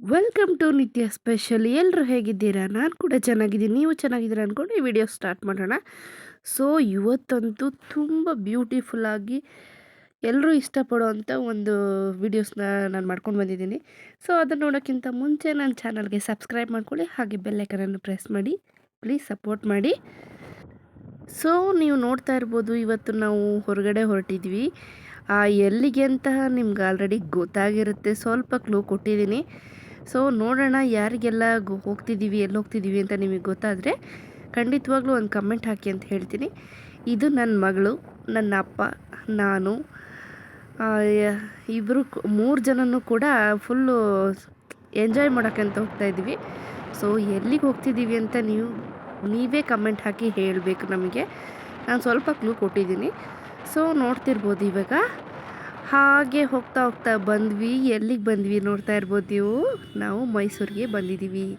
Welcome to ನಿತ್ಯ special ಎಲ್ಲರೂ ಹೇಗಿದ್ದೀರಾ? ನಾನು ಕೂಡ ಚೆನ್ನಾಗಿದ್ದೀನಿ. ನೀವು ಚೆನ್ನಾಗಿದ್ದೀರಾ ಅಂದ್ಕೊಂಡು ಈ ವಿಡಿಯೋ ಸ್ಟಾರ್ಟ್ ಮಾಡೋಣ. ಸೊ ಇವತ್ತಂತೂ ತುಂಬ ಬ್ಯೂಟಿಫುಲ್ಲಾಗಿ ಎಲ್ಲರೂ ಇಷ್ಟಪಡುವಂಥ ಒಂದು ವಿಡಿಯೋಸ್ನ ನಾನು ಮಾಡ್ಕೊಂಡು ಬಂದಿದ್ದೀನಿ. ಸೊ ಅದನ್ನು ನೋಡೋಕ್ಕಿಂತ ಮುಂಚೆ ನನ್ನ ಚಾನಲ್ಗೆ ಸಬ್ಸ್ಕ್ರೈಬ್ ಮಾಡ್ಕೊಳ್ಳಿ. ಹಾಗೆ ಬೆಲ್ಲೈಕನನ್ನು ಪ್ರೆಸ್ ಮಾಡಿ. ಪ್ಲೀಸ್ ಸಪೋರ್ಟ್ ಮಾಡಿ. ಸೊ ನೀವು ನೋಡ್ತಾ ಇರ್ಬೋದು, ಇವತ್ತು ನಾವು ಹೊರಗಡೆ ಹೊರಟಿದ್ವಿ. ಎಲ್ಲಿಗೆ ಅಂತ ನಿಮ್ಗೆ ಆಲ್ರೆಡಿ ಗೊತ್ತಾಗಿರುತ್ತೆ. ಸ್ವಲ್ಪ ಕ್ಲೂ ಕೊಟ್ಟಿದ್ದೀನಿ. ಸೊ ನೋಡೋಣ ಯಾರಿಗೆಲ್ಲ ಹೋಗ್ತಿದ್ದೀವಿ, ಎಲ್ಲಿ ಹೋಗ್ತಿದ್ದೀವಿ ಅಂತ ನಿಮಗೆ ಗೊತ್ತಾದರೆ ಖಂಡಿತವಾಗ್ಲೂ ಒಂದು ಕಮೆಂಟ್ ಹಾಕಿ ಅಂತ ಹೇಳ್ತೀನಿ. ಇದು ನನ್ನ ಮಗಳು, ನನ್ನ ಅಪ್ಪ, ನಾನು ಇಬ್ಬರು ಮೂರು ಜನನೂ ಕೂಡ ಫುಲ್ಲು ಎಂಜಾಯ್ ಮಾಡೋಕ್ಕಂತ ಹೋಗ್ತಾ ಇದ್ದೀವಿ. ಸೊ ಎಲ್ಲಿಗೆ ಹೋಗ್ತಿದ್ದೀವಿ ಅಂತ ನೀವು, ನೀವೇ ಕಮೆಂಟ್ ಹಾಕಿ ಹೇಳಬೇಕು ನಮಗೆ. ನಾನು ಸ್ವಲ್ಪ ಕ್ಲೂ ಕೊಟ್ಟಿದ್ದೀನಿ. ಸೊ ನೋಡ್ತಿರ್ಬೋದು ಇವಾಗ. ಹಾಗೆ ಹೋಗ್ತಾ ಹೋಗ್ತಾ ಬಂದ್ವಿ. ಎಲ್ಲಿಗೆ ಬಂದ್ವಿ ನೋಡ್ತಾ ಇರ್ಬೋದು ನೀವು? ನಾವು ಮೈಸೂರಿಗೆ ಬಂದಿದ್ದೀವಿ.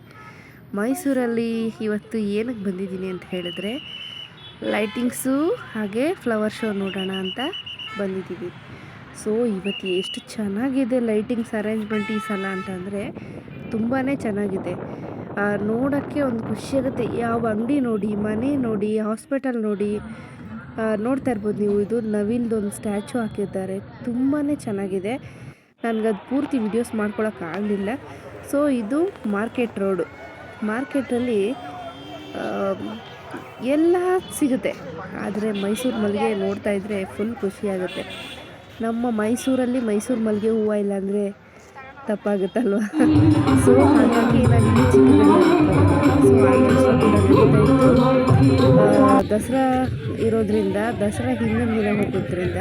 ಮೈಸೂರಲ್ಲಿ ಇವತ್ತು ಏನಕ್ಕೆ ಬಂದಿದ್ದೀನಿ ಅಂತ ಹೇಳಿದ್ರೆ, ಲೈಟಿಂಗ್ಸು ಹಾಗೆ ಫ್ಲವರ್ ಶೋ ನೋಡೋಣ ಅಂತ ಬಂದಿದ್ದೀವಿ. ಸೊ, ಇವತ್ತು ಎಷ್ಟು ಚೆನ್ನಾಗಿದೆ ಲೈಟಿಂಗ್ಸ್ ಅರೇಂಜ್ಮೆಂಟ್ ಈ ಸಲ ಅಂತಂದರೆ ತುಂಬಾ ಚೆನ್ನಾಗಿದೆ. ನೋಡೋಕ್ಕೆ ಒಂದು ಖುಷಿಯಾಗುತ್ತೆ ಯಾವ ಅಂಗಡಿ ನೋಡಿ, ಮನೆ ನೋಡಿ, ಹಾಸ್ಪಿಟಲ್ ನೋಡಿ ನೋಡ್ತಾ ಇರ್ಬೋದು ನೀವು, ಇದು ನವಿಲ್ದೊಂದು ಸ್ಟ್ಯಾಚು ಹಾಕಿದ್ದಾರೆ. ತುಂಬಾ ಚೆನ್ನಾಗಿದೆ. ನನಗದು ಪೂರ್ತಿ ವಿಡಿಯೋಸ್ ಮಾಡ್ಕೊಳಕ್ಕಾಗಲಿಲ್ಲ ಸೊ, ಇದು ಮಾರ್ಕೆಟ್ ರೋಡು. ಮಾರ್ಕೆಟಲ್ಲಿ ಎಲ್ಲ ಸಿಗುತ್ತೆ. ಆದರೆ ಮೈಸೂರು ಮಲ್ಲಿಗೆ ನೋಡ್ತಾ ಇದ್ದರೆ ಫುಲ್ ಖುಷಿಯಾಗುತ್ತೆ ನಮ್ಮ ಮೈಸೂರಲ್ಲಿ ಮೈಸೂರು ಮಲ್ಲಿಗೆ ಹೂವು ಇಲ್ಲಾಂದರೆ ತಪ್ಪಾಗುತ್ತಲ್ವ? ಸೊ ಹಾಗಾಗಿ ನಾನು ಸೊ ದಸರಾ ಇರೋದ್ರಿಂದ ದಸರಾ ಹಿಂದಿನ ದಿನ ಹೋಗೋದ್ರಿಂದ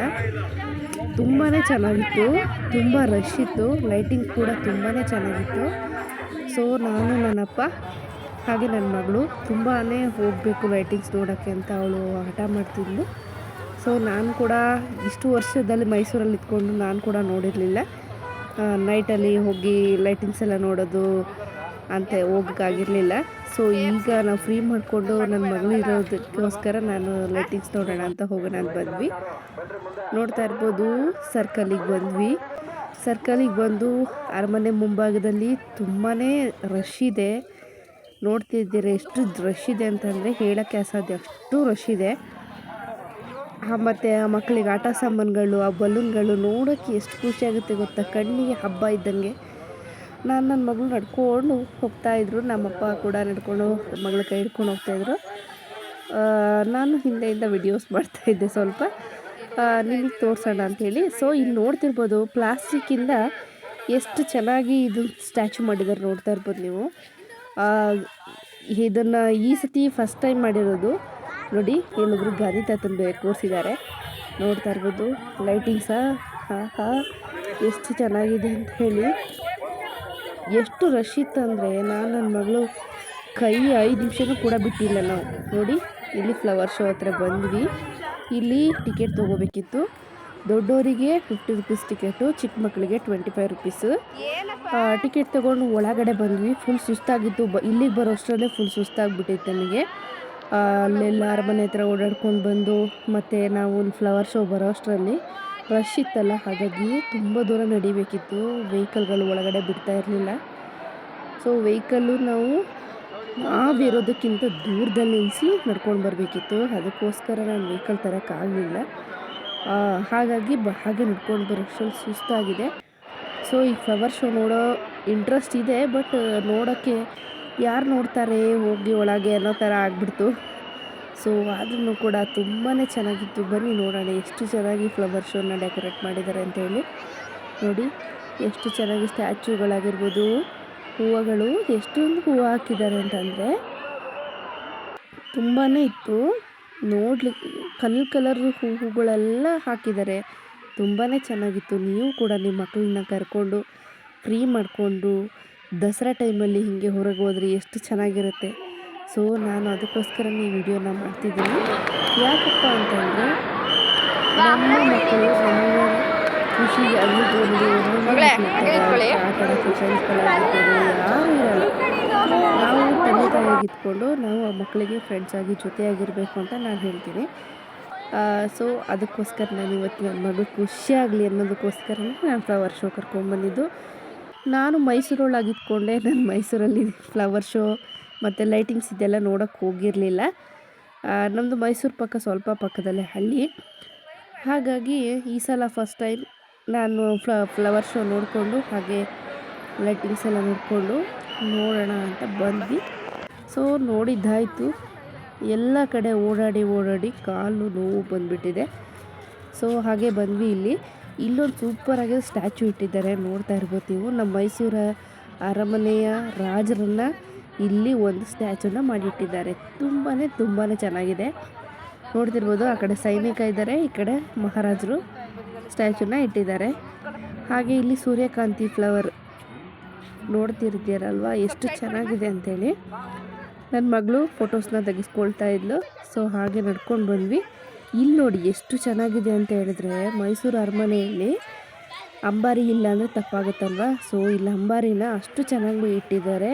ತುಂಬಾ ಚೆನ್ನಾಗಿತ್ತು, ತುಂಬ ರಶ್ ಇತ್ತು ಲೈಟಿಂಗ್ ಕೂಡ ತುಂಬಾ ಚೆನ್ನಾಗಿತ್ತು. ಸೊ ನಾನು, ನನ್ನಪ್ಪ, ಹಾಗೆ ನನ್ನ ಮಗಳು ತುಂಬಾ ಹೋಗಬೇಕು ಲೈಟಿಂಗ್ಸ್ ನೋಡೋಕ್ಕೆ ಅಂತ ಅವಳು ಹಠ ಮಾಡ್ತಿದ್ಲು. ಸೊ ನಾನು ಕೂಡ ಇಷ್ಟು ವರ್ಷದಲ್ಲಿ ಮೈಸೂರಲ್ಲಿ ಇದ್ಕೊಂಡು ನಾನು ಕೂಡ ನೋಡಿರಲಿಲ್ಲ. ನೈಟಲ್ಲಿ ಹೋಗಿ ಲೈಟಿಂಗ್ಸ್ ಎಲ್ಲ ನೋಡೋದು ಅಂತ ಹೋಗೋಕ್ಕಾಗಿರಲಿಲ್ಲ. ಸೊ ಈಗ ನಾವು ಫ್ರೀ ಮಾಡಿಕೊಂಡು ನನ್ನ ಮಗಳು ಇರೋದಕ್ಕೋಸ್ಕರ ನಾನು ಲೈಟಿಂಗ್ಸ್ ನೋಡೋಣ ಅಂತ ಹೋಗೋಣ ಅಂತ ಬಂದ್ವಿ. ನೋಡ್ತಾ ಇರ್ಬೋದು ಸರ್ಕಲಿಗೆ ಬಂದ್ವಿ. ಸರ್ಕಲಿಗೆ ಬಂದು ಅರಮನೆ ಮುಂಭಾಗದಲ್ಲಿ ತುಂಬಾ ರಶ್ ಇದೆ. ನೋಡ್ತಿದ್ದೀರ ಎಷ್ಟು ರಶ್ ಇದೆ ಅಂತಂದರೆ ಹೇಳೋಕ್ಕೆ ಅಸಾಧ್ಯ, ಅಷ್ಟು ರಶ್ ಇದೆ. ಮತ್ತು ಆ ಮಕ್ಕಳಿಗೆ ಆಟ ಸಾಮಾನುಗಳು, ಆ ಬಲೂನ್ಗಳು ನೋಡೋಕ್ಕೆ ಎಷ್ಟು ಖುಷಿಯಾಗುತ್ತೆ ಗೊತ್ತಾ? ಕಣ್ಣಿಗೆ ಹಬ್ಬ ಇದ್ದಂಗೆ. ನಾನು ನನ್ನ ಮಗಳು ನಡ್ಕೊಂಡು ಹೋಗ್ತಾಯಿದ್ರು ನಮ್ಮಪ್ಪ ಕೂಡ ನಡ್ಕೊಂಡು ಮಗಳ ಕೈ ಹಿಡ್ಕೊಂಡು ಹೋಗ್ತಾಯಿದ್ರು ನಾನು ಹಿಂದೆಯಿಂದ ವಿಡಿಯೋಸ್ ಮಾಡ್ತಾಯಿದ್ದೆ ಸ್ವಲ್ಪ. ನಿಮಗೆ ತೋರಿಸೋಣ ಅಂಥೇಳಿ ಸೊ ಇಲ್ಲಿ ನೋಡ್ತಿರ್ಬೋದು ಪ್ಲಾಸ್ಟಿಕ್ಕಿಂದ ಎಷ್ಟು ಚೆನ್ನಾಗಿ ಇದು ಸ್ಟ್ಯಾಚು ಮಾಡಿದ್ದಾರೆ ನೋಡ್ತಾ ಇರ್ಬೋದು ನೀವು. ಇದನ್ನು ಈ ಸತಿ ಫಸ್ಟ್ ಟೈಮ್ ಮಾಡಿರೋದು. ನೋಡಿ ಏನೊಬ್ಬರು ಗಾದಿ ತಾತಂದು ಕೂರಿಸಿದ್ದಾರೆ ನೋಡ್ತಾ ಇರ್ಬೋದು ಲೈಟಿಂಗ್ಸಾ ಹಾಂ ಹಾಂ ಎಷ್ಟು ಚೆನ್ನಾಗಿದೆ ಅಂತ ಹೇಳಿ. ಎಷ್ಟು ರಶ್ ಇತ್ತಂದರೆ ನಾನು ನನ್ನ ಮಗಳು ಕೈ ಐದು ನಿಮಿಷನೂ ಕೂಡ ಬಿಟ್ಟಿಲ್ಲ ನಾವು. ನೋಡಿ, ಇಲ್ಲಿ ಫ್ಲವರ್ ಶೋ ಹತ್ರ ಬಂದ್ವಿ. ಇಲ್ಲಿ ಟಿಕೆಟ್ ತೊಗೋಬೇಕಿತ್ತು. ದೊಡ್ಡವರಿಗೆ ಫಿಫ್ಟಿ ರುಪೀಸ್ ಟಿಕೆಟು ಚಿಕ್ಕ ಮಕ್ಕಳಿಗೆ ಟ್ವೆಂಟಿ ಫೈವ್ ರುಪೀಸು ಟಿಕೆಟ್ ತೊಗೊಂಡು ಒಳಗಡೆ ಬಂದ್ವಿ. ಫುಲ್ ಸುಸ್ತಾಗಿತ್ತು. ಬ, ಇಲ್ಲಿಗೆ ಬರೋ ಅಷ್ಟರಲ್ಲೇ ಫುಲ್ ಸುಸ್ತಾಗಿಬಿಟ್ಟಿತ್ತು ನಮಗೆ. ಅಲ್ಲೆಲ್ಲ ಅರಮನೆ ಹತ್ರ ಓಡಾಡ್ಕೊಂಡು ಬಂದು ಮತ್ತು ನಾವು ಫ್ಲವರ್ ಶೋ ಬರೋ ಅಷ್ಟರಲ್ಲಿ ರಶ್ ಇತ್ತಲ್ಲ, ಹಾಗಾಗಿ ತುಂಬ ದೂರ ನಡಿಬೇಕಿತ್ತು. ವೆಹಿಕಲ್ಗಳು ಒಳಗಡೆ ಬಿಡ್ತಾ ಇರಲಿಲ್ಲ. ಸೊ ವೆಹಿಕಲ್ಲು ನಾವು ನಾವಿರೋದಕ್ಕಿಂತ ದೂರದಲ್ಲಿ ನಿಲ್ಲಿಸಿ ನಡ್ಕೊಂಡು ಬರಬೇಕಿತ್ತು. ಅದಕ್ಕೋಸ್ಕರ ನಾನು ವೆಹಿಕಲ್ ತರೋಕ್ಕಾಗಲಿಲ್ಲ ಹಾಗಾಗಿ ಬ, ಹಾಗೆ ನಡ್ಕೊಂಡು ಬರೋಷ್ಟು ಸುಸ್ತಾಗಿದೆ. ಸೊ ಈ ಫ್ಲವರ್ ಶೋ ನೋಡೋ ಇಂಟ್ರೆಸ್ಟ್ ಇದೆ ಬಟ್ ನೋಡೋಕ್ಕೆ ಯಾರು ನೋಡ್ತಾರೆ, ಹೋಗಿ ಒಳಗೆ ಅನ್ನೋ ಥರ ಆಗಿಬಿಡ್ತು. ಸೊ ಆದ್ರೂ ಕೂಡ ತುಂಬಾ ಚೆನ್ನಾಗಿತ್ತು. ಬನ್ನಿ ನೋಡೋಣ ಎಷ್ಟು ಚೆನ್ನಾಗಿ ಫ್ಲವರ್ ಶೋನ ಡೆಕೋರೇಟ್ ಮಾಡಿದ್ದಾರೆ ಅಂತೇಳಿ ನೋಡಿ, ಎಷ್ಟು ಚೆನ್ನಾಗಿ ಸ್ಟ್ಯಾಚ್ಯೂಗಳಾಗಿರ್ಬೋದು ಹೂವುಗಳು, ಎಷ್ಟೊಂದು ಹೂವು ಹಾಕಿದ್ದಾರೆ ಅಂತಂದರೆ ತುಂಬಾ ಇತ್ತು. ನೋಡ್ಲಿಕ್ಕೆ ಕಲ್ ಕಲರ್ ಹೂವುಗಳೆಲ್ಲ ಹಾಕಿದ್ದಾರೆ. ತುಂಬಾ ಚೆನ್ನಾಗಿತ್ತು. ನೀವು ಕೂಡ ನಿಮ್ಮ ಮಕ್ಕಳನ್ನ ಕರ್ಕೊಂಡು, ಫ್ರೀ ಮಾಡಿಕೊಂಡು, ದಸರಾ ಟೈಮಲ್ಲಿ ಹೀಗೆ ಹೊರಗೆ ಹೋದರೆ ಎಷ್ಟು ಚೆನ್ನಾಗಿರುತ್ತೆ. ಸೊ ನಾನು ಅದಕ್ಕೋಸ್ಕರನೇ ಈ ವಿಡಿಯೋನ ಮಾಡ್ತಿದ್ದೀನಿ. ಯಾಕಪ್ಪ ಅಂತಂದರೆ ನಮ್ಮ ಮಕ್ಕಳು ನಮ್ಮ ಖುಷಿಗೆ ಒಂದು ಆಟ ಆಡೋಕ್ಕೆ ಫ್ರೆಂಡ್ಸ್ಗಳಾಗಿರ್ಬೋದು ಯಾರೂ ಇರಲ್ಲ. ನಾವು ತಂದೆ ತಾಯಿಯಾಗಿ ಇದ್ಕೊಂಡು ನಾವು ಆ ಮಕ್ಕಳಿಗೆ ಫ್ರೆಂಡ್ಸ್ ಆಗಿ ಜೊತೆಯಾಗಿರಬೇಕು ಅಂತ ನಾನು ಹೇಳ್ತೀನಿ. ಸೊ ಅದಕ್ಕೋಸ್ಕರ ನಾನು ಇವತ್ತು ನನ್ನ ಮಗಳು ಖುಷಿಯಾಗಲಿ ಅನ್ನೋದಕ್ಕೋಸ್ಕರ ನಾನು ಫ್ಲವರ್ ಶೋ ಕರ್ಕೊಂಡ್ಬಂದಿದ್ದು. ನಾನು ಮೈಸೂರೊಳಗೆ ಇದ್ಕೊಂಡೆ ನಾನು ಮೈಸೂರಲ್ಲಿ ಫ್ಲವರ್ ಶೋ ಮತ್ತು ಲೈಟಿಂಗ್ಸ್ ಇದೆಲ್ಲ ನೋಡೋಕ್ಕೆ ಹೋಗಿರಲಿಲ್ಲ. ನಮ್ಮದು ಮೈಸೂರು ಪಕ್ಕ ಸ್ವಲ್ಪ ಪಕ್ಕದಲ್ಲೇ ಹಳ್ಳಿ. ಹಾಗಾಗಿ ಈ ಸಲ ಫಸ್ಟ್ ಟೈಮ್ ನಾನು ಫ್ಲವರ್ ಶೋ ನೋಡಿಕೊಂಡು, ಹಾಗೆ ಲೈಟಿಂಗ್ಸ್ ಎಲ್ಲ ನೋಡಿಕೊಂಡು ನೋಡೋಣ ಅಂತ ಬಂದ್ವಿ. ಸೊ ನೋಡಿದ್ದಾಯಿತು. ಎಲ್ಲ ಕಡೆ ಓಡಾಡಿ ಓಡಾಡಿ ಕಾಲು ನೋವು ಬಂದುಬಿಟ್ಟಿದೆ. ಸೊ ಹಾಗೆ ಬಂದ್ವಿ ಇಲ್ಲಿ. ಇಲ್ಲೊಂದು ಸೂಪರಾಗಿ ಸ್ಟ್ಯಾಚು ಇಟ್ಟಿದ್ದಾರೆ. ನೋಡ್ತಾ ಇರ್ಬೋದು ನೀವು. ನಮ್ಮ ಮೈಸೂರ ಅರಮನೆಯ ರಾಜರನ್ನು ಇಲ್ಲಿ ಒಂದು ಸ್ಟ್ಯಾಚುನ ಮಾಡಿಟ್ಟಿದ್ದಾರೆ. ತುಂಬಾ ತುಂಬಾ ಚೆನ್ನಾಗಿದೆ. ನೋಡ್ತಿರ್ಬೋದು ಆ ಕಡೆ ಸೈನಿಕ ಇದ್ದಾರೆ, ಈ ಕಡೆ ಮಹಾರಾಜರು ಸ್ಟ್ಯಾಚುನ ಇಟ್ಟಿದ್ದಾರೆ. ಹಾಗೆ ಇಲ್ಲಿ ಸೂರ್ಯಕಾಂತಿ ಫ್ಲವರ್ ನೋಡ್ತಿರ್ತೀರಲ್ವ? ಎಷ್ಟು ಚೆನ್ನಾಗಿದೆ ಅಂತೇಳಿ. ನನ್ನ ಮಗಳು ಫೋಟೋಸ್ನ ತೆಗೆಸ್ಕೊಳ್ತಾ ಇದ್ಲು. ಸೊ ಹಾಗೆ ನಡ್ಕೊಂಡು ಬಂದ್ವಿ. ಇಲ್ಲಿ ನೋಡಿ ಎಷ್ಟು ಚೆನ್ನಾಗಿದೆ ಅಂತ ಹೇಳಿದ್ರೆ ಮೈಸೂರು ಅರಮನೆಯಲ್ಲಿ ಅಂಬಾರಿ ಇಲ್ಲ ಅಂದರೆ ತಪ್ಪಾಗುತ್ತಲ್ವ? ಸೊ ಇಲ್ಲಿ ಅಂಬಾರಿನ ಅಷ್ಟು ಚೆನ್ನಾಗಿ ಇಟ್ಟಿದ್ದಾರೆ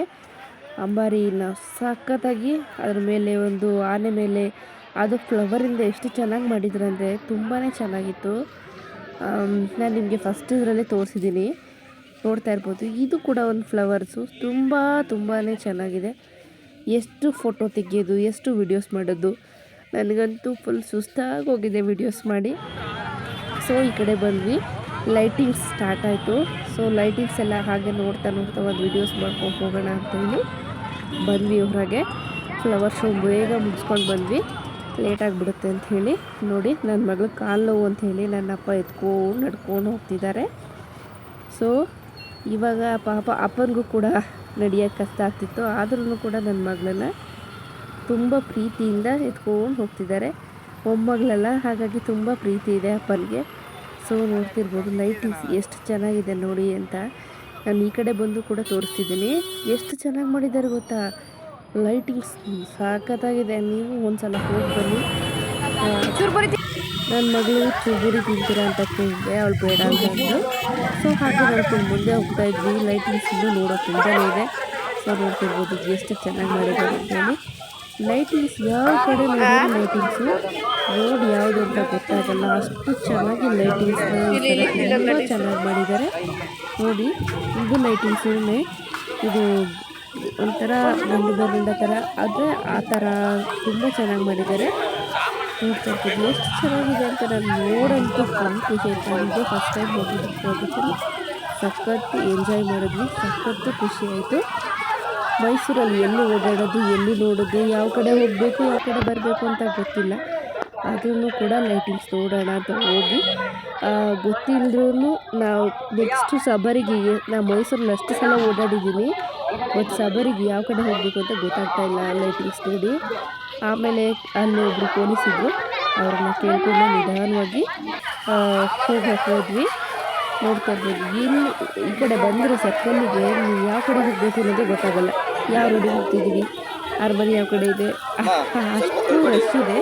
ಅಂಬಾರಿನ ಸಖತ್ತಾಗಿ ಅದ್ರ ಮೇಲೆ ಒಂದು ಆನೆ ಮೇಲೆ ಅದು ಫ್ಲವರಿಂದ ಎಷ್ಟು ಚೆನ್ನಾಗಿ ಮಾಡಿದ್ರು ಅಂದರೆ ತುಂಬಾ ಚೆನ್ನಾಗಿತ್ತು ನಾನು ನಿಮಗೆ ಫಸ್ಟ್ ಇದರಲ್ಲೇ ತೋರಿಸಿದ್ದೀನಿ ನೋಡ್ತಾ ಇರ್ಬೋದು, ಇದು ಕೂಡ ಒಂದು ಫ್ಲವರ್ಸು ತುಂಬ ತುಂಬಾ ಚೆನ್ನಾಗಿದೆ. ಎಷ್ಟು ಫೋಟೋ ತೆಗೆಯೋದು, ಎಷ್ಟು ವಿಡಿಯೋಸ್ ಮಾಡೋದು. ನನಗಂತೂ ಫುಲ್ ಸುಸ್ತಾಗಿ ಹೋಗಿದೆ ವಿಡಿಯೋಸ್ ಮಾಡಿ. ಸೊ ಈ ಕಡೆ ಬಂದ್ವಿ. ಲೈಟಿಂಗ್ಸ್ ಸ್ಟಾರ್ಟ್ ಆಯಿತು. ಸೊ ಲೈಟಿಂಗ್ಸ್ ಎಲ್ಲ ಹಾಗೆ ನೋಡ್ತಾ ನೋಡ್ತಾ ಒಂದು ವಿಡಿಯೋಸ್ ಮಾಡ್ಕೊಂಡು ಹೋಗೋಣ ಅಂತೇಳಿ ಬಂದ್ವಿ ಹೊರಗೆ. ಫ್ಲವರ್ ಶೋ ಬೇಗ ಮುಗಿಸ್ಕೊಂಡು ಬಂದ್ವಿ. ಲೇಟಾಗಿಬಿಡುತ್ತೆ ಅಂತ ಹೇಳಿ. ನೋಡಿ ನನ್ನ ಮಗಳು ಕಾಲು ನೋವು ಅಂತ ಹೇಳಿ ನನ್ನ ಅಪ್ಪ ಎತ್ಕೊಂಡು ನಡ್ಕೊಂಡು ಹೋಗ್ತಿದ್ದಾರೆ. ಸೊ ಇವಾಗ ಪಾಪ ಅಪ್ಪನಿಗೂ ಕೂಡ ನಡೆಯೋಕ್ಕೆ ಕಷ್ಟ ಆಗ್ತಿತ್ತು. ಆದ್ರೂ ಕೂಡ ನನ್ನ ಮಗಳನ್ನ ತುಂಬ ಪ್ರೀತಿಯಿಂದ ಎತ್ಕೊಂಡು ಹೋಗ್ತಿದ್ದಾರೆ. ಮೊಮ್ಮಗಳಲ್ಲ, ಹಾಗಾಗಿ ತುಂಬ ಪ್ರೀತಿ ಇದೆ ಅಪ್ಪನಿಗೆ. ಸೊ ನೋಡ್ತಿರ್ಬೋದು ಲೈಟಿಂಗ್ಸ್ ಎಷ್ಟು ಚೆನ್ನಾಗಿದೆ ನೋಡಿ ಅಂತ. ನಾನು ಈ ಕಡೆ ಬಂದು ಕೂಡ ತೋರಿಸ್ತಿದ್ದೀನಿ. ಎಷ್ಟು ಚೆನ್ನಾಗಿ ಮಾಡಿದ್ದಾರೆ ಗೊತ್ತಾ? ಲೈಟಿಂಗ್ಸ್ ಸಾಕತ್ತಾಗಿದೆ. ನೀವು ಒಂದು ಸಲ ಹೋಗಿ ಬನ್ನಿ. ನನ್ನ ಮಗಳು ಚೂರಿ ತಿಂತೀರಾ ಅಂತ ಕೇಳಿದೆ. ಅವಳು ಬೇಡ ಅಂತ ಅಂದರು. ಸೊ ಹಾಗೆ ನೋಡ್ಕೊಂಡು ಮುಂದೆ ಹೋಗ್ತಾ ಇದ್ವಿ. ಲೈಟಿಂಗ್ಸ್ ನೋಡೋಕೆ ತುಂಬಾ ಇದೆ. ಸೊ ನೋಡ್ತಿರ್ಬೋದು ಎಷ್ಟು ಚೆನ್ನಾಗಿ ಮಾಡಿದ್ದಾರೆ ಅಂತೇಳಿ ಲೈಟಿಂಗ್ಸ್ ಯಾವ ಕಡೆ ನೋಡಿದ್ರು ಲೈಟಿಂಗ್ಸು? ರೋಡ್ ಯಾವುದು ಅಂತ ಗೊತ್ತಾಗಲ್ಲ. ಅಷ್ಟು ಚೆನ್ನಾಗಿ ಲೈಟಿಂಗ್ಸ್ ತುಂಬ ಚೆನ್ನಾಗಿ ಮಾಡಿದ್ದಾರೆ. ನೋಡಿ ಇದು ಲೈಟಿಂಗ್ಸ್ ಇದು ಒಂಥರ ಒಂದು ಬರೋ ಥರ ಆದರೆ ಆ ಥರ ತುಂಬ ಚೆನ್ನಾಗಿ ಮಾಡಿದ್ದಾರೆ. ನೋಡ್ತಾ ಎಷ್ಟು ಚೆನ್ನಾಗಿದೆ ಅಂತ ನಾನು ನೋಡಂತೂ ಫುಲ್ ಖುಷಿ ಆಯಿತು. ನನಗೆ ಫಸ್ಟ್ ಟೈಮ್ ಹೋಗಿದ್ದು ಹೋಗಿದ್ದೀನಿ ಸಖತ್ತು ಎಂಜಾಯ್ ಮಾಡಿದ್ವಿ. ಸಖತ್ತು ಖುಷಿ ಆಯಿತು. ಮೈಸೂರಲ್ಲಿ ಎಲ್ಲಿ ಓಡಾಡೋದು ಎಲ್ಲಿ ನೋಡೋದು ಯಾವ ಕಡೆ ಹೋಗಬೇಕು ಯಾವ ಕಡೆ ಬರಬೇಕು ಅಂತ ಗೊತ್ತಿಲ್ಲ. ಅದನ್ನು ಕೂಡ ಲೈಟಿಂಗ್ಸ್ ನೋಡೋಣ ಅಂತ ಹೋಗಿ ಗೊತ್ತಿಲ್ಲದ್ರೂ ನಾವು ನೆಕ್ಸ್ಟು ಸಬರಿಗೆ ನಾವು ಮೈಸೂರಲ್ಲಿ ಅಷ್ಟು ಸಲ ಓಡಾಡಿದ್ದೀನಿ ಬಟ್ ಸಬರಿಗೆ ಯಾವ ಕಡೆ ಹೋಗಬೇಕು ಅಂತ ಗೊತ್ತಾಗ್ತಾ ಇಲ್ಲ ಲೈಟಿಂಗ್ಸ್ ನೋಡಿ. ಆಮೇಲೆ ಅಲ್ಲಿ ಒಬ್ಬರು ಪೊಲೀಸ್ ಇದ್ದರು ಅವ್ರನ್ನ ಕೇಳ್ಕೊಂಡು ನಿಧಾನವಾಗಿ ಹೋಗಿ ಹೋದ್ವಿ. ನೋಡ್ತಾ ಇರ್ಬೋದು ಇಲ್ಲಿ ಈ ಕಡೆ ಬಂದರೆ ಸರ್ಕಲ್ಲಿಗೆ ನೀವು ಯಾವ ಕಡೆ ಹೋಗಬೇಕು ಅನ್ನೋದೇ ಗೊತ್ತಾಗಲ್ಲ. ಯಾವ ರೋಡಿಗೆ ಹೋಗ್ತಿದ್ದೀವಿ ಅರಮನೆ ಯಾವ ಕಡೆ ಇದೆ? ಅಷ್ಟು ರಶ್ ಇದೆ.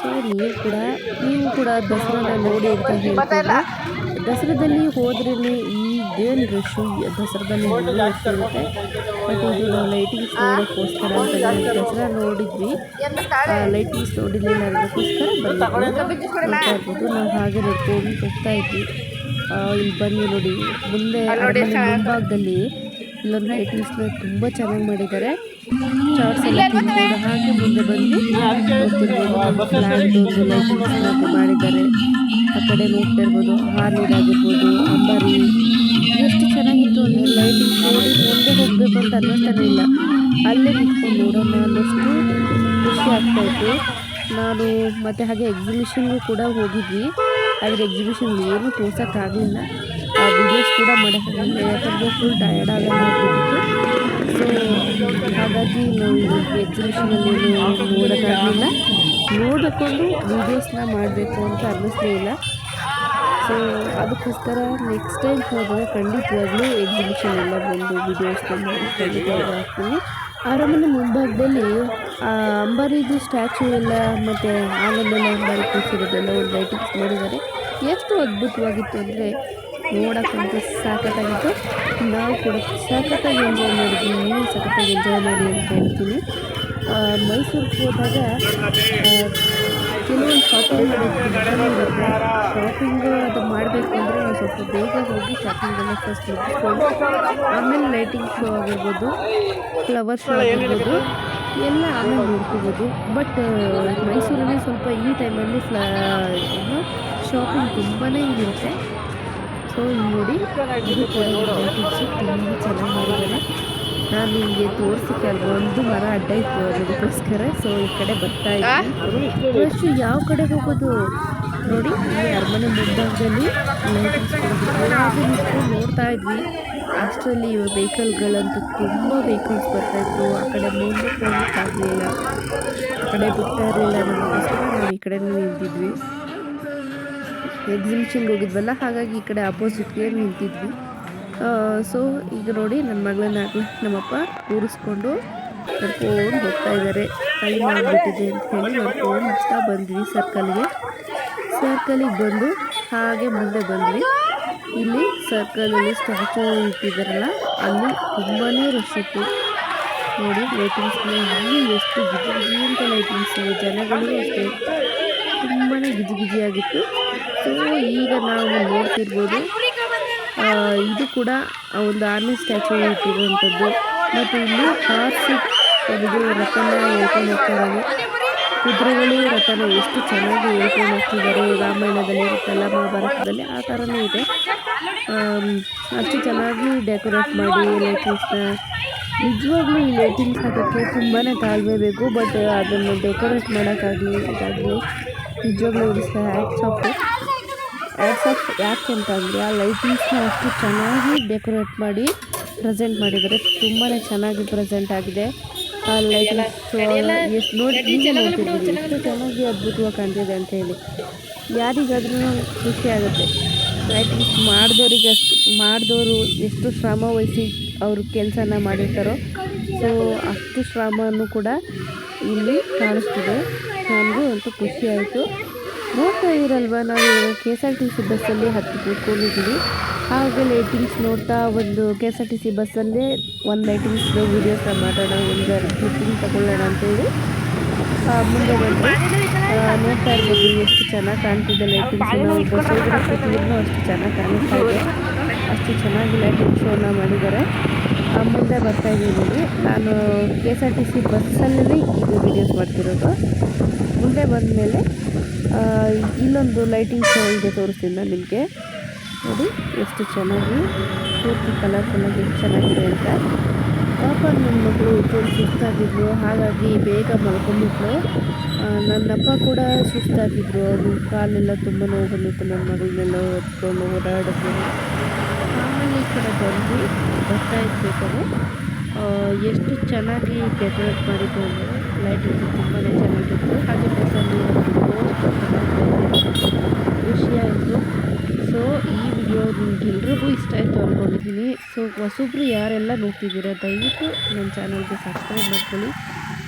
ಸೊ ನೀವು ಕೂಡ ನೀವು ಕೂಡ ದಸರಾನ ನೋಡಿ ಅಂತ ಹೇಳ್ತಾರೆ? ದಸರಾದಲ್ಲಿ ಹೋದ್ರೇ ಈಗೇನು ರಶ್ಶು ದಸರಾದಲ್ಲಿ ಇರುತ್ತೆ. ಬಟ್ ಇದು ನಾವು ಲೈಟಿಂಗ್ಸ್ ನೋಡೋಕ್ಕೋಸ್ಕರ ಅಂತ ದಸರಾ ನೋಡಿದ್ವಿ. ಲೈಟಿಂಗ್ಸ್ ನೋಡಿದ್ವಿ ಅದಕ್ಕೋಸ್ಕರ ಇರ್ಬೋದು ನಾವು ಹಾಗೆ ನೋಡ್ಕೊಂಡು ಹೋಗ್ತಾ ಇದ್ವಿ. ಇಲ್ಲಿ ಬನ್ನಿ ನೋಡಿ. ಮುಂದೆ ಮುಂಭಾಗದಲ್ಲಿ ಇಲ್ಲೊಂದು ಲೈಟಿಂಗ್ಸ್ನ ತುಂಬ ಚೆನ್ನಾಗಿ ಮಾಡಿದ್ದಾರೆ. ಎಲ್ಲ ತಿನ್ಕೊಂಡು ಹಾಗೆ ಮುಂದೆ ಬಂದು ಲೈಟಿಂಗ್ಸ್ನ ಮಾಡಿದ್ದಾರೆ. ಆ ಕಡೆ ನೋಡ್ತಾ ಇರ್ಬೋದು. ಹಾರ್ನಿದಾಗಿರ್ಬೋದು ಅಂಬಾರಿ. ಎಷ್ಟು ಚೆನ್ನಾಗಿತ್ತು ಅಂದರೆ ಲೈಟಿಂಗ್ ನೋಡಿ ಮುಂದೆ ಹೋಗಬೇಕು ಅಂತ ಅನ್ನಿಸ್ತಾನೆ ಇಲ್ಲ. ಅಲ್ಲೇ ನಿಂತ್ಕೊಂಡು ನೋಡೋಣ ಅನ್ನೋಷ್ಟು ಖುಷಿ ಆಗ್ತಾಯಿತ್ತು ನಾನು ಮತ್ತು ಹಾಗೆ ಎಕ್ಸಿಬಿಷನ್ಗೂ ಕೂಡ ಹೋಗಿದ್ವಿ. ಆದರೆ ಎಕ್ಸಿಬಿಷನ್ ಏನೂ ತೋರ್ಸೋಕ್ಕಾಗಲಿಲ್ಲ. ವಿಡಿಯೋಸ್ ಕೂಡ ಮಾಡೋಕ್ಕಾಗಲ್ಲ ಯಾಕಂದರೆ ಫುಲ್ ಟಯರ್ಡ್ ಆಗ್ಬಿಟ್ಟಿತ್ತು ಸೊ ಹಾಗಾಗಿ ನಾವು ಎಕ್ಸಿಬಿಷನಲ್ಲಿ ನೋಡೋಕ್ಕಾಗಲಿಲ್ಲ ನೋಡಿಕೊಂಡು ವೀಡಿಯೋಸ್ನ ಮಾಡಬೇಕು ಅಂತ ಅನ್ನಿಸ್ಲೇ ಇಲ್ಲ. ಸೊ ಅದಕ್ಕೋಸ್ಕರ ನೆಕ್ಸ್ಟ್ ಟೈಮ್ ಹೋದಾಗ ಖಂಡಿತವಾಗ್ಲೂ ಎಕ್ಸಿಬಿಷನ್ ಎಲ್ಲ ಬಂದು ವೀಡಿಯೋಸ್ನ ಮಾಡಿ ಹಾಕ್ತೀನಿ. ಅರಮನೆ ಮುಂಭಾಗದಲ್ಲಿ ಅಂಬಾರಿದು ಸ್ಟ್ಯಾಚು ಎಲ್ಲ ಮತ್ತು ಆನಂದೆಲ್ಲ ಅಂಬಾರಿ ಕೂರಿಸಿರೋದೆಲ್ಲ ಒಂದು ಲೈಟಿಂಗ್ಸ್ ಮಾಡಿದ್ದಾರೆ ಎಷ್ಟು ಅದ್ಭುತವಾಗಿತ್ತು ಅಂದರೆ ನೋಡೋಕ್ಕಂತೂ ಸಾಕತ್ತಾಗಿತ್ತು ನಾವು ಕೂಡ ಸಖತ್ತಾಗಿ ಎಂಜಾಯ್ ಮಾಡಿದ್ವಿ. ನೀವು ಸಖತ್ತಾಗಿ ಎಂಜಾಯ್ ಮಾಡಿ ಅಂತ ಹೇಳ್ತೀನಿ. ಮೈಸೂರಿಗೆ ಹೋದಾಗ ಕೆಲವೊಂದು ಶಾಪಿಂಗ್ ಮಾಡಬೇಕು ಶಾಪಿಂಗ್ ಅದು ಮಾಡಬೇಕು ಅಂದರೆ ಸ್ವಲ್ಪ ಬೇಗ ಹೋಗಿ ಶಾಪಿಂಗ್ ಎಲ್ಲ ಫಸ್ಟ್ ಮುಗಿಸ್ಕೊಂಡು, ಆಮೇಲೆ ಲೈಟಿಂಗ್ ಶೋ ಆಗಿರ್ಬೋದು ಫ್ಲವರ್ ಶೋ ಆಗಿರ್ಬೋದು, ಎಲ್ಲ ಆಮೇಲೆ ನೋಡ್ಕೋಬೋದು. ಬಟ್ ಮೈಸೂರಲ್ಲಿ ಸ್ವಲ್ಪ ಈ ಟೈಮಲ್ಲಿ ಫ್ಲ ಶಾಪಿಂಗ್ ತುಂಬಾ ಇರುತ್ತೆ. ಸೊ ನೋಡಿ ಇದು. ತುಂಬ ಚೆನ್ನಾಗಿ ಮಾಡಿದ್ದಾರೆ ನಾನು ನಿಮಗೆ ತೋರಿಸಿ ಒಂದು ಮರ ಅಡ್ಡ ಇತ್ತು ಅದಕ್ಕೋಸ್ಕರ. ಸೊ, ಈ ಕಡೆ ಬರ್ತಾ ಇದ್ದೀನಿ. ಫಸ್ಟು ಯಾವ ಕಡೆ ಹೋಗೋದು? ನೋಡಿ ಈ ಅರಮನೆ ಮುಂಭಾಗದಲ್ಲಿ ನೋಡ್ತಾ ಇದ್ವಿ. ಅಷ್ಟರಲ್ಲಿ ವೆಹಿಕಲ್ಗಳಂತೂ ತುಂಬ ವೆಹಿಕಲ್ಸ್ ಬರ್ತಾಯಿತ್ತು ಆ ಕಡೆ ಮುಂದಕ್ಕೆ ಹೋಗೋಕ್ಕಾಗಲಿಲ್ಲ. ಆ ಕಡೆ ಬಿಡ್ತಾ ಇರಲಿಲ್ಲ. ನಮಗೋಸ್ಕರ ನಾವು ಈ ಕಡೆ ನಿಂತಿದ್ವಿ. ಎಕ್ಸಿಬಿಷನ್ಗೆ ಹೋಗಿದ್ವಲ್ಲ, ಹಾಗಾಗಿ ಈ ಕಡೆ ಅಪೋಸಿಟ್ಗೆ ನಿಂತಿದ್ವಿ. ಸೊ ಈಗ ನೋಡಿ ನನ್ನ ಮಗಳನ್ನ ನಮ್ಮಪ್ಪ ಕೂರಿಸ್ಕೊಂಡು ನಡ್ಕೊಂಡು ಹೋಗ್ತಾ ಇದ್ದಾರೆ ಕೈ ಮಾಡಿಬಿಟ್ಟಿದೆ ಅಂತ ಹೇಳಿ ನಡ್ಕೊಂಡು ಹೋಗ್ತಾ ಬಂದ್ವಿ ಸರ್ಕಲ್ಗೆ ಸರ್ಕಲಿಗೆ ಬಂದು ಹಾಗೆ ಮುಂದೆ ಬಂದ್ವಿ. ಇಲ್ಲಿ ಸರ್ಕಲಲ್ಲಿ ಸ್ಟ್ಯಾಚು ಇಟ್ಟಿದ್ದಾರಲ್ಲ ಅಲ್ಲಿ ತುಂಬಾ ರಶ್ ಇತ್ತು. ನೋಡಿ ಲೈಟಿಂಗ್ಸ್ ಇಲ್ಲಿ ಎಷ್ಟು ಗಿಜಿ ಗಿಜಿ ಅಂತ ಲೈಟಿಂಗ್ಸ್ ಜನಗಳು ಅಷ್ಟೇ. ತುಂಬಾ ಗಿಜಿ ಗಿಜಿಯಾಗಿತ್ತು ಸೊ, ಈಗ ನಾವು ನೋಡ್ತಿರ್ಬೋದು ಇದು ಕೂಡ ಒಂದು ಆರ್ಮಿ ಸ್ಟ್ಯಾಚು ಇಟ್ಟಿರುವಂಥದ್ದು. ಮತ್ತು ಇಲ್ಲಿ ಹಾರ್ಸಿ ತೆಗೆದು ರಥನ ಹೇಳ್ಕೊಂಡು ಹೋಗ್ತಾರೆ ಕುದುರೆಗಳು, ರಥನ ಎಷ್ಟು ಚೆನ್ನಾಗಿ ಹೇಳ್ಕೊಂಡು ಹೋಗ್ತಿದ್ದಾರೆ ರಾಮಾಯಣದಲ್ಲಿ ಇರುತ್ತಲ್ಲ ಮಹಾಭಾರತದಲ್ಲಿ ಆ ಥರನೇ ಇದೆ. ಅಷ್ಟು ಚೆನ್ನಾಗಿ ಡೆಕೋರೇಟ್ ಮಾಡಿ ಲೈಟಿಂಗ್ಸ್ನ ನಿಜವಾಗ್ಲೂ ಈ ಲೈಟಿಂಗ್ಸ್ ಹಾಕೋಕ್ಕೆ ತುಂಬಾ ತಾಳ್ಮೆ ಬೇಕು ಬಟ್ ಅದನ್ನು ಡೆಕೋರೇಟ್ ಮಾಡೋಕ್ಕಾಗಲಿ ಇದಾಗಲಿ. ನಿಜವಾಗ್ಲೂ ಇಟ್ಸ್ ಹ್ಯಾಟ್ಸ್ ಆಫ್ ಆಫ್ ಯಾಕೆ ಅಂತ ಅಂದರೆ ಆ ಲೈಟಿಂಗ್ಸ್ನ ಅಷ್ಟು ಚೆನ್ನಾಗಿ ಡೆಕೋರೇಟ್ ಮಾಡಿ ಪ್ರೆಸೆಂಟ್ ಮಾಡಿದ್ದಾರೆ. ತುಂಬಾ ಚೆನ್ನಾಗಿ ಪ್ರೆಸೆಂಟ್ ಆಗಿದೆ. ಆ ಲೈಟಿಂಗ್ಸ್ ಎಷ್ಟು ನೋಡಿ ನೋಡ್ತಿದ್ದೀವಿ. ಎಷ್ಟು ಚೆನ್ನಾಗಿ ಅದ್ಭುತವಾಗಿ ಕಾಣ್ತಿದೆ ಅಂತ ಹೇಳಿ. ಯಾರಿಗಾದ್ರೂ ಖುಷಿ ಆಗುತ್ತೆ. ಲೈಟಿಂಗ್ಸ್ ಮಾಡಿದವ್ರಿಗೆ ಅಷ್ಟು ಮಾಡಿದವರು ಎಷ್ಟು ಶ್ರಮ ವಹಿಸಿ ಅವರು ಕೆಲಸನ ಮಾಡಿರ್ತಾರೋ ಸೊ ಅಷ್ಟು ಶ್ರಮನೂ ಕೂಡ ಇಲ್ಲಿ ಕಾಣಿಸ್ತಿದೆ. ನನಗೂ ಅಂತೂ ಖುಷಿ ಆಯಿತು. ನೋಡ್ತಾ ಇದ್ದೀರಲ್ವ ನಾವು K S R T C ಬಸ್ಸಲ್ಲಿ ಹತ್ತು ಕೂತ್ಕೊಂಡಿದ್ದೀವಿ ಹಾಗೆ ಲೈಟಿಂಗ್ಸ್ ನೋಡ್ತಾ ಒಂದು K S R T C ಬಸ್ಸಲ್ಲೇ ಒಂದು ಲೈಟಿಂಗ್ಸ್ ವೀಡಿಯೋಸ್ ಮಾಡೋಣ, ಒಂದು ಕ್ಲಿಪ್ಪಿಂಗ್ ತಗೊಳ್ಳೋಣ ಅಂತೇಳಿ. ಮುಂದೆ ಬಂದು ನೋಡ್ತಾ ಇರ್ಬೋದು ಎಷ್ಟು ಚೆನ್ನಾಗಿ ಕಾಣ್ತಿದೆ ಲೈಟಿಂಗ್ಸ್ ನಾವು ಅಷ್ಟು ಚೆನ್ನಾಗಿ ಕಾಣಿಸ್ತಾ ಇದೆ. ಅಷ್ಟು ಚೆನ್ನಾಗಿ ಲೈಟಿಂಗ್ ಶೋನ ಮಾಡಿದ್ದಾರೆ. ಮುಂದೆ ಬರ್ತಾ ಇದ್ದೀನಿ ನಾನು K S R T C ಬಸ್ಸಲ್ಲೇ ಇದು ವೀಡಿಯೋಸ್ ಮಾಡ್ತಿರೋದು. ಮುಂದೆ ಬಂದ ಮೇಲೆ ಇಲ್ಲೊಂದು ಲೈಟಿಂಗ್ ಶೋ ಇದೆ ತೋರಿಸ್ತೀನಿ ನಿಮಗೆ. ನೋಡಿ, ಎಷ್ಟು ಚೆನ್ನಾಗಿ, ಪೂರ್ತಿ ಕಲರ್ಫುಲ್ಲಾಗಿ ಎಷ್ಟು ಚೆನ್ನಾಗಿದೆ ಅಂತ. ಪಾಪ ನನ್ನ ಮಗಳು ತುಂಬ ಸುಸ್ತಾಗಿದ್ರು ಹಾಗಾಗಿ ಬೇಗ ಮಲ್ಕೊಂಡ್ಬಿಟ್ಲು. ನನ್ನಪ್ಪ ಕೂಡ ಸುಸ್ತಾಗಿದ್ರು, ಅವರು ಕಾಲೆಲ್ಲ ತುಂಬ ನೋವು ಬಂದಿತ್ತು ನನ್ನ ಮಗಳನ್ನೆಲ್ಲ ಹೊತ್ಕೊಂಡು ಓಡಾಡಿದ್ರು ಆಮೇಲೆ ಈ ಕಡೆ ಬಂದು ಬರ್ತಾ ಇರ್ಬೇಕಾದ್ರೆ ಎಷ್ಟು ಚೆನ್ನಾಗಿ ಡೆಕೋರೇಟ್ ಮಾಡಿದ್ದು ಅಂದರೆ ಲೈಟಿಂಗ್ ತುಂಬಾ ಚೆನ್ನಾಗಿತ್ತು. ಹಾಗೆ ಬಸ್ಸಲ್ಲಿ ಖುಷಿಯಾಯಿತು ಸೊ ಈ ವಿಡಿಯೋ ನಿಮ್ಗೆಲ್ರಿಗೂ ಇಷ್ಟ ಆಯಿತು ಅಂದ್ಕೊಂಡಿದ್ದೀನಿ ಸೊ ಹೊಸಬ್ರು ಯಾರೆಲ್ಲ ನೋಡ್ತಿದ್ದೀರಾ ದಯವಿಟ್ಟು ನನ್ನ ಚಾನಲ್ಗೆ ಸಬ್ಸ್ಕ್ರೈಬ್ ಮಾಡ್ಕೊಳ್ಳಿ.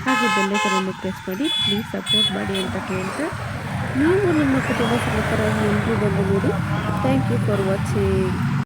ಹಾಗೆ ಬೆಲ್ಲೈಕನನ್ನು ಪ್ರೆಸ್ ಮಾಡಿ. ಪ್ಲೀಸ್ ಸಪೋರ್ಟ್ ಮಾಡಿ ಅಂತ ಕೇಳ್ತಾ ನೀವು ನಿಮ್ಮ ಕುಟುಂಬ ಸದಸ್ಯರಾಗಿ ಎಲ್ಲರೂ ಬಂದು ನೋಡಿ. Thank you for watching